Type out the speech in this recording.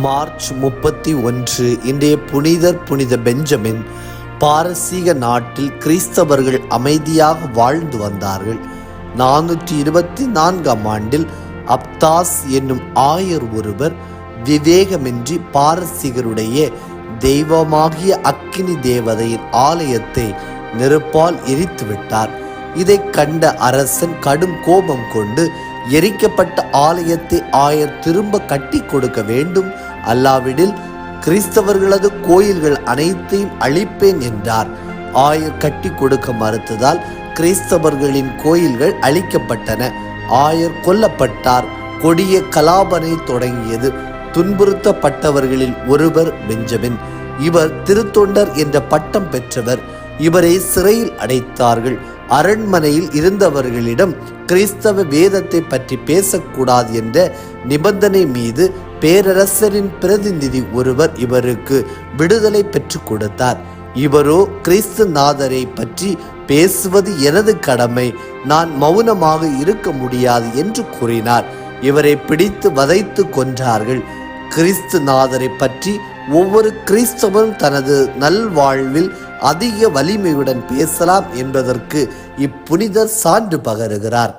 March முப்பத்தி ஒன்று இன்றைய புனிதர் புனித பெஞ்சமின் பாரசீக நாட்டில் கிறிஸ்தவர்கள் அமைதியாக வாழ்ந்து வந்தார்கள். நானூற்றி இருபத்தி நான்காம் ஆண்டில் அப்தாஸ் என்னும் ஆயர் ஒருவர் விவேகமின்றி பாரசீகருடைய தெய்வமாகிய அக்கினி தேவதையின் ஆலயத்தை நெருப்பால் எரித்து விட்டார் கண்ட அரசன் கடும் கோபம் கொண்டு எரிக்கப்பட்ட ஆலயத்தை ஆயர் திரும்ப கட்டி கொடுக்க வேண்டும். அல்லாவிடில் கிறிஸ்தவர்களது கோயில்கள் அனைத்தையும் அழிப்பேன் என்றார். ஆயர் கட்டி கொடுக்க மறுத்ததால் கிறிஸ்தவர்களின் கோயில்கள் அழிக்கப்பட்டன. ஆயர் கொல்லப்பட்டார். கொடிய கலாபனை தொடங்கியது. துன்புறுத்தப்பட்டவர்களில் ஒருவர் பெஞ்சமின். இவர் திருத்தொண்டர் என்ற பட்டம் பெற்றவர். இவரை சிறையில் அடைத்தார்கள். அரண்மனையில் இருந்தவர்களிடம் கிறிஸ்தவ வேதத்தை பற்றி பேசக்கூடாது என்ற நிபந்தனை மீது பேரரசரின் பிரதிநிதி ஒருவர் இவருக்கு விடுதலை பெற்றுக் கொடுத்தார். இவரோ கிறிஸ்து நாதரை பற்றி பேசுவது எனது கடமை. நான் மௌனமாக இருக்க முடியாது என்று கூறினார். இவரை பிடித்து வதைத்து கொன்றார்கள். கிறிஸ்து நாதரை பற்றி ஒவ்வொரு கிறிஸ்தவனும் தனது நல்வாழ்வில் அதிக வலிமையுடன் பேசலாம் என்பதற்கு இப்புனிதர் சான்று பகருகிறார்.